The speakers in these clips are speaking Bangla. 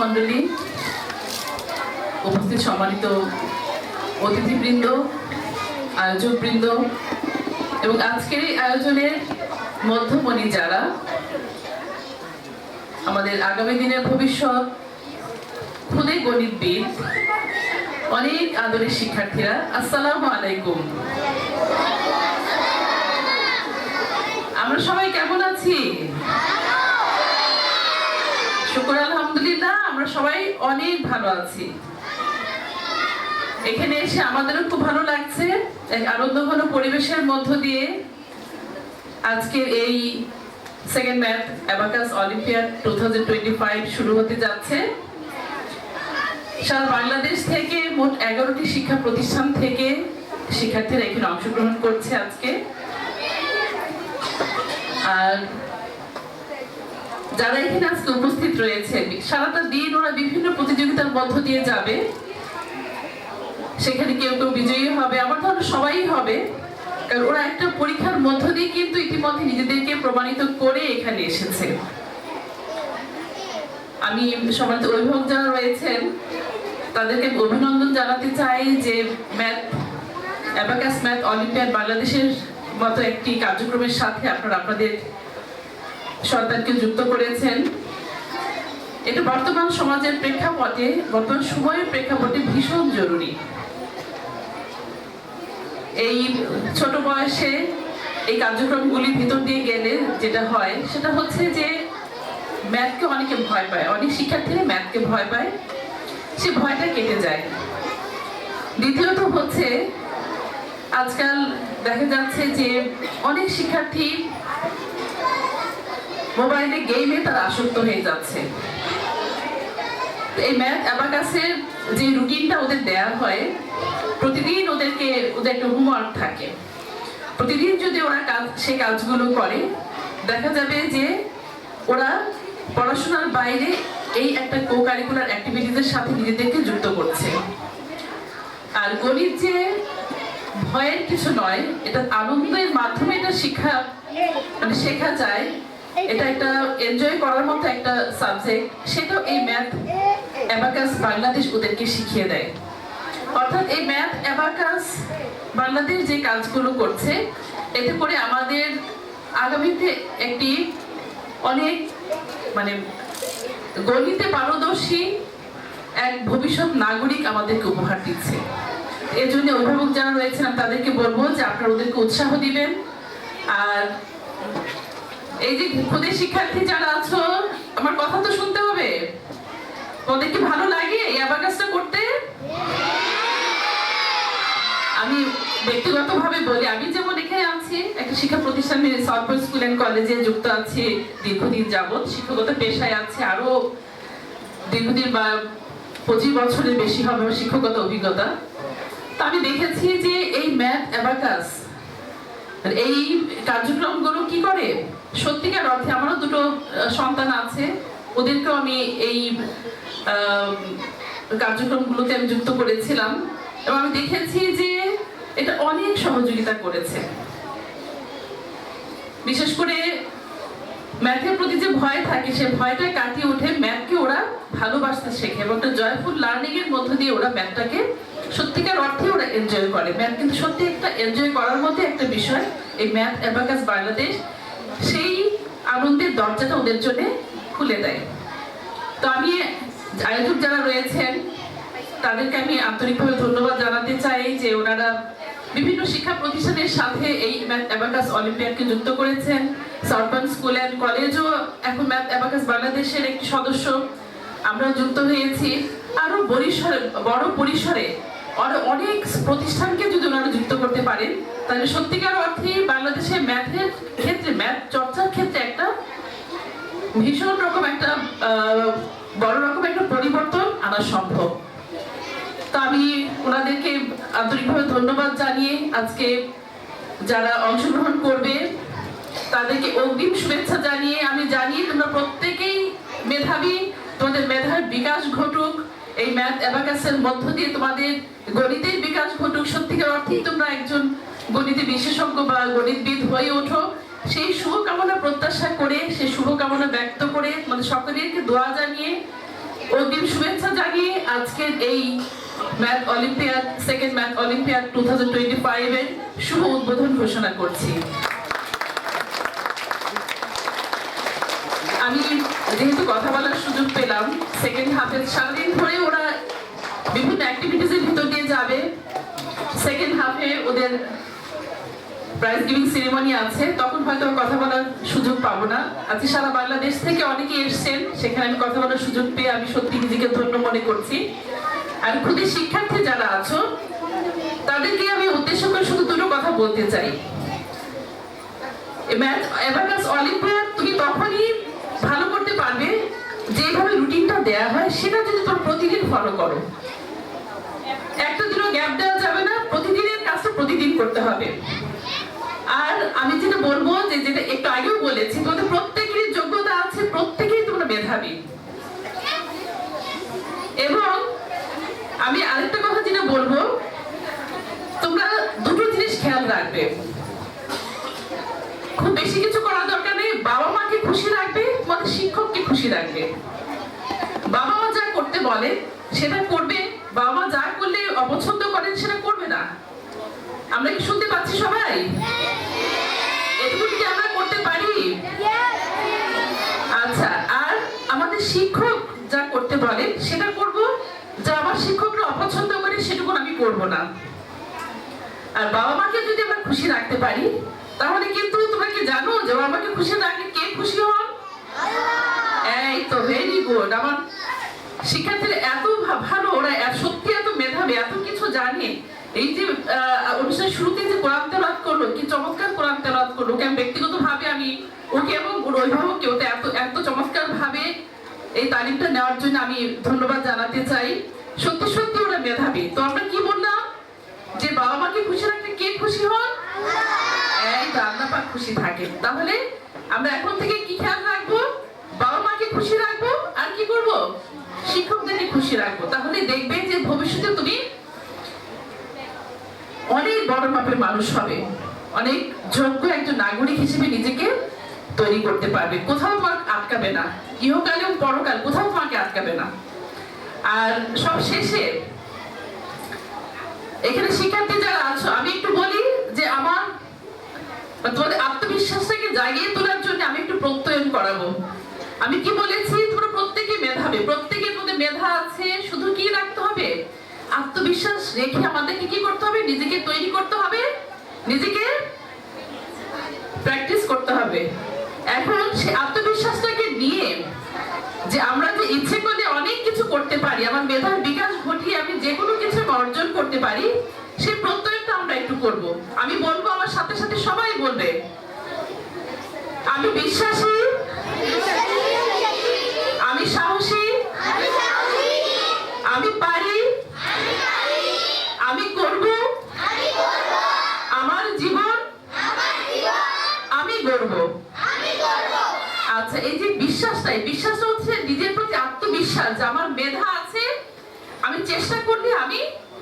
মণ্ডলী উপস্থিত সম্মানিত অতিথিবৃন্দ, আয়োজকবৃন্দ এবং আজকের এই আয়োজনের মধ্যমণি যারা, আমাদের আগামী দিনের ভবিষ্যৎ, খুদে গণিতবিদ, অনেক আদরের শিক্ষার্থীরা, আসসালামু আলাইকুম আমরা সবাই কেমন আছি শুকুর আলহামদুলিল্লাহ আমরা সবাই অনেক ভালো আছি। এখানে এসে আমাদেরও খুব ভালো লাগছে। এক আনন্দঘন পরিবেশের মধ্য দিয়ে আজকের এই second math abacus olympiad two শুরু হতে যাচ্ছে। সারা বাংলাদেশ থেকে মোট এগারোটি শিক্ষা প্রতিষ্ঠান থেকে শিক্ষার্থীরা এখানে অংশগ্রহণ করছে আজকে। আর যারা এখানে আজকে উপস্থিত রয়েছে সারাটা দিন ওরা বিভিন্ন প্রতিযোগিতার মধ্য দিয়ে যাবে। সেখানে কেউ কেউ বিজয়ী হবে, আমার ধারণা সবাই হবে। কারণ ওরা একটা পরীক্ষার মধ্য দিয়ে কিন্তু ইতিমধ্যে নিজেদেরকে প্রমাণিত করে এখানে এসেছে। আমি সমাজ অভিভাবক যারা রয়েছেন, তাদেরকে অভিনন্দন জানাতে চাই যে ম্যাথ, অ্যাবাকাস ম্যাথ অলিম্পিয়াড বাংলাদেশের মতো একটি কার্যক্রমের সাথে আপনারা আপনাদের সন্তানকে যুক্ত করেছেন। এটা বর্তমান সমাজের প্রেক্ষাপটে, বর্তমান সময়ের প্রেক্ষাপটে ভীষণ জরুরি। এই ছোট বয়সে এই কার্যক্রমগুলির ভিতর দিয়ে গেলে যেটা হয়, সেটা হচ্ছে যে ম্যাথকে অনেকে ভয় পায়। অনেক শিক্ষার্থীরা ম্যাথকে ভয় পায়। সে ভয়টা কেটে যায়। দ্বিতীয়ত হচ্ছে, আজকাল দেখা যাচ্ছে যে অনেক শিক্ষার্থী মোবাইলে গেমে তারা আসক্ত হয়ে যাচ্ছে। এই ম্যাথ অ্যাবাকাসের যে রুটিনটা ওদের দেয়া হয়, প্রতিদিন ওদেরকে, ওদের একটা হোমওয়ার্ক থাকে। প্রতিদিন যদি ওরা কাজ, সেই কাজগুলো করে, দেখা যাবে যে ওরা পড়াশোনার বাইরে এই একটা কো কারিকুলার অ্যাক্টিভিটিসের সাথে নিজেদেরকে যুক্ত করছে। আর গণিত যে ভয়ের কিছু নয়, এটা আনন্দের মাধ্যমে এটা শিক্ষা মানে শেখা যায়। এটা একটা এনজয় করার মতো একটা সাবজেক্ট সেটাও এই ম্যাথ অ্যাবাকাস বাংলাদেশ ওদেরকে শিখিয়ে দেয়। অর্থাৎ এই ম্যাথ অ্যাবাকাস বাংলাদেশ যে কাজগুলো করছে, এতে করে আমাদের আগামীতে একটি অনেক মানে গণিতে পারদর্শী এক ভবিষ্যৎ নাগরিক আমাদেরকে উপহার দিচ্ছে। এর জন্য অভিভাবক যারা রয়েছেন তাদেরকে বলব যে আপনারা ওদেরকে উৎসাহ দিবেন। আর এই যে খুদের শিক্ষার্থী যারা আছো, আমার কথা তো শুনতে হবে। ওদের কি ভালো লাগে এই অ্যাবাকাসটা করতে? আমি ব্যক্তিগতভাবে বলি, আমি যেমন এখানে আছি, একটা শিক্ষা প্রতিষ্ঠানে সাউথপুর স্কুল অ্যান্ড কলেজে যুক্ত আছি দীর্ঘদিন যাবৎ। শিক্ষকতা পেশায় আছে আরও দীর্ঘদিন বা পঁচিশ বছরের বেশি হবে শিক্ষকতা অভিজ্ঞতা। তা আমি দেখেছি যে এই ম্যাথ অ্যাবাকাস এই কার্যক্রমগুলো কি করে? সত্যিকার অর্থে আমারও দুটো সন্তান আছে। ওদেরকেও আমি এই কার্যক্রমগুলোতে আমি যুক্ত করেছিলাম। এবং আমি দেখেছি যে এটা অনেক সহযোগিতা করেছে। বিশেষ করে ম্যাথের প্রতি যে ভয় থাকে, সে ভয়টা কাটিয়ে উঠে ম্যাথকে ওরা ভালোবাসতে শেখে এবং একটা জয়ফুল লার্নিং এর মধ্য দিয়ে ওরা ম্যাথটাকে সত্যিকার অর্থে ওরা এনজয় করে। ম্যাথ কিন্তু সত্যি একটা এনজয় করার মধ্যে একটা বিষয়। এই ম্যাথ অ্যাবাকাস বাংলাদেশ সেই আনন্দের দরজাটা ওদের জন্য খুলে দেয়। তো আমি আয়োজক যারা রয়েছেন, তাদেরকে আমি আন্তরিকভাবে ধন্যবাদ জানাতে চাই যে ওনারা বিভিন্ন শিক্ষা প্রতিষ্ঠানের সাথে এই ম্যাথ অ্যাবাকাস অলিম্পিয়াডকে যুক্ত করেছেন। সার্বান স্কুল অ্যান্ড কলেজও এখন ম্যাথ অ্যাবাকাস বাংলাদেশের একটি সদস্য। আমরা যুক্ত হয়েছি। আরও বড় পরিসরে অনেক প্রতিষ্ঠানকে যদি ওনারা যুক্ত করতে পারেন, তাহলে সত্যিকার অর্থে বাংলাদেশে ম্যাথের ক্ষেত্রে, ম্যাথ চর্চার ক্ষেত্রে একটা ভীষণ রকম একটা বড় রকম একটা পরিবর্তন আনা সম্ভব। তো আমি ওনাদেরকে আন্তরিকভাবে ধন্যবাদ জানিয়ে আজকে যারা অংশগ্রহণ করবে, তাদেরকে অগ্রিম শুভেচ্ছা জানিয়ে আমি জানি তোমরা প্রত্যেকেই মেধাবী, তোমাদের মেধার বিকাশ ঘটুক। এই ম্যাথ অ্যাবাকাসের মধ্য দিয়ে তোমাদের গণিতের বিকাশ ঘটুক। সত্যিকার অর্থেই তোমরা একজন গণিতে বিশেষজ্ঞ বা গণিতবিদ হয়ে ওঠো। সেই শুভকামনা প্রত্যাশা করে, সেই শুভকামনা ব্যক্ত করে মানে সকলেরকে দোয়া জানিয়ে, অগ্রিম শুভেচ্ছা জানিয়ে আজকের এই math olympiad, second math olympiad two thousand twenty ফাইভের শুভ উদ্বোধন ঘোষণা করছি। আমি যেহেতু কথা বলার সুযোগ পেলাম সেকেন্ড হাফে সারাদিন ধরে ওরা বিভিন্ন অ্যাক্টিভিটিসের ভিতর দিয়ে যাবে। সেকেন্ড হাফে ওদের প্রাইজ গিভিং সেরেমনি আছে। তখন হয়তো কথা বলার সুযোগ পাবো না। আজকে সারা বাংলাদেশ থেকে অনেকে এসেছেন। সেখানে আমি কথা বলার সুযোগ পেয়ে আমি সত্যি নিজেকে ধন্য মনে করছি। আর খুদে শিক্ষার্থী যারা আছো, তাদেরকে আমি উদ্দেশ্য করে শুধু দুটো কথা বলতে চাই। ম্যাথ অলিম্পিয়াড তুমি তখনই দেয়া হয়, সেটা যদি তোমরা প্রতিদিন ফলো করো। একটা দিনও গ্যাপ দেওয়া যাবে না, প্রতিদিনের কাজটা প্রতিদিন করতে হবে। আর আমি যেটা বলব যে, যেটা একটু আগেও বলেছি, তোমাদের প্রত্যেকেরই যোগ্যতা আছে, প্রত্যেকেই তোমরা মেধাবী। এবং আমি আরেকটা কথা যেটা বলব, তোমরা দুটো জিনিস খেয়াল রাখবে। খুব বেশি কিছু করার দরকার নেই বাবা মাকে খুশি রাখবে, তোমাদের শিক্ষককে খুশি রাখবে। বাবা মা যা করতে বলে, সেটা করবে। বাবা মা যা করলে অপছন্দ করেন, সেটা করবে না। আমরা কি শুনতে পাচ্ছি সবাই? এটুকু কি আমরা করতে পারি? আচ্ছা আর আমাদের শিক্ষক যা করতে বলে, সেটা করব। যা আমার শিক্ষকরা অপছন্দ করে, সেটুকু আমি করব না। আর বাবা মাকে যদি আমরা খুশি রাখতে পারি তাহলে কিন্তু তোমরা কি জানো যে বাবা মাকে খুশি রাখলে কে খুশি হন এই তো ভেরি গুড আমার শিক্ষার্থীরা এত ভা- ভালো ওরা এত- সত্যি এত মেধাবী এত কিছু জানে এই যে আহ, অনুষ্ঠানের শুরুতে যে কোরআন তেলাওয়াত করল কি চমৎকার কোরআন তেলাওয়াত করল ওকে আমি ব্যক্তিগত ভাবে আমি ওকে এবং ওর অভিভাবককে ওতে এত এত চমৎকার ভাবে এই তালিমটা নেওয়ার জন্য আমি ধন্যবাদ জানাতে চাই। সত্যি সত্যি ওরা মেধাবী। তো আমরা কি বললাম? যে বাবা মাকে খুশি রাখলে কে খুশি হন? এই তো আল্লাহ পাক খুশি থাকে। তাহলে আমরা এখন থেকে কি খেয়াল রাখব? বাবা মাকে খুশি রাখব? আর কি করব? শিক্ষকদেরকে খুশি রাখব। তাহলে দেখবে যে ভবিষ্যতে তুমি অনেক বড় মাপের মানুষ হবে। অনেক যোগ্য একজন নাগরিক হিসেবে নিজেকে তৈরি করতে পারবে। কোথাও তোমার আটকাবে না। ইহকাল এবং পরকাল, কোথাও তোমাকে আটকাবে না। আর সব শেষে এখানে শিক্ষার্থী যারা আছো, আমি একটু বলি যে আমার, তোমাদের আত্মবিশ্বাসটাকে জাগিয়ে তোলার জন্য আমি একটু প্রত্যয়ন করাবো। আমি কি বলেছি? তোমরা প্রত্যেকে মেধাবে। প্রত্যেকের মধ্যে মেধা আছে, শুধু কি রাখতে হবে? আত্মবিশ্বাস রেখে আমাদেরকে কি করতে হবে? নিজেকে তৈরি করতে হবে। নিজেকে প্র্যাকটিস করতে হবে। এখন সে আত্মবিশ্বাসটাকে নিয়ে যে আমরা যে ইচ্ছে করলে অনেক কিছু করতে পারি আমার মেধার বিকাশ ঘটিয়ে আমি যে কোনো কিছু অর্জন করতে পারি সেই প্রত্যয়নটা আমরা একটু করব। আমি বলব আমার সাথে সাথে সবাই বলবে আমি বিশ্বাসী আমি সাহসী আমি পারি আমি করব আমার জীবন আমি গর্ব আচ্ছা এই যে বিশ্বাসটা এই বিশ্বাসটা হচ্ছে নিজের প্রতি আত্মবিশ্বাস যে আমার মেধা আছে, আমি চেষ্টা করলে আমি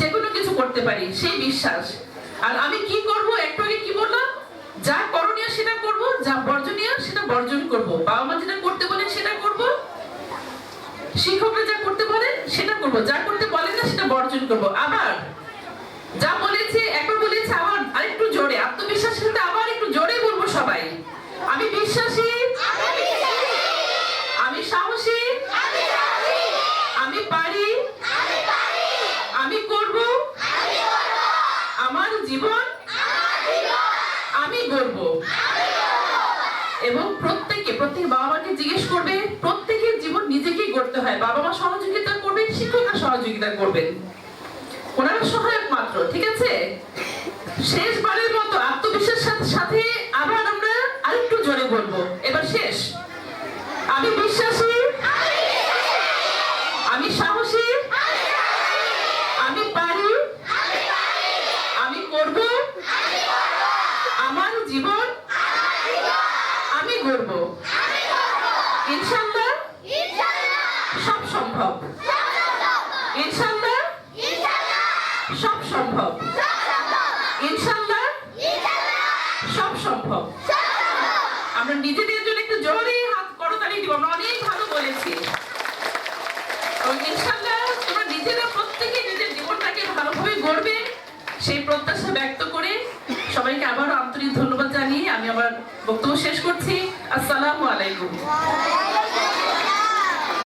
যে কোনো কিছু করতে পারি, সেই বিশ্বাস। আর আমি কি করব, একটু আগে কি বললাম? যা করণীয় সেটা করব, যা বর্জনীয় সেটা বর্জন করব। বাবা মা যেটা করতে বলে সেটা করব, শিক্ষকরা যা করতে বলেন সেটা করব, যা করতে বলেন না সেটা বর্জন করব। আবার যা বলেছে একবার বলেছে আবার আরেকটু জোরে, আত্মবিশ্বাসের সাথে আবার একটু জোরে বলব সবাই। আমি বিশ্বাসী আমি সাহসী আমি পারি আমি করব আমার জীবন আমি গর্ব এবং প্রত্যেকে প্রত্যেক বাবা মাকে জিজ্ঞেস করবে প্রত্যেকের জীবন নিজেকেই গড়তে হয় বাবা মা সহযোগিতা করবেন, শিক্ষকরা সহযোগিতা করবেন। ওনারা সহায়ক মাত্র, ঠিক আছে? শেষবারের মতো আত্মবিশ্বাসের সাথে সাথে আবার আমরা আরেকটু জোরে বলব। এবার শেষ। আমি বিশ্বাসী আমি সাহসী আমি পারি আমি করব আমার জীবন আমি গর্ব ইনশাল্লাহ সব সম্ভব ইনশাল্লাহ সব সম্ভব ইনশাল্লাহ সব সম্ভব আমরা নিজেদের জন্য একটু জোরে হাত করতালি দিব। আমরা অনেক ভালো বলেছি। ইনশাল্লাহ তোমরা নিজেরা প্রত্যেকে নিজের জীবনটাকে ভালোভাবে গড়বে, সেই প্রত্যাশা ব্যক্ত করে সবাইকে আবারও আন্তরিক ধন্যবাদ জানিয়ে আমি আমার বক্তব্য শেষ করছি। আসসালামু আলাইকুম।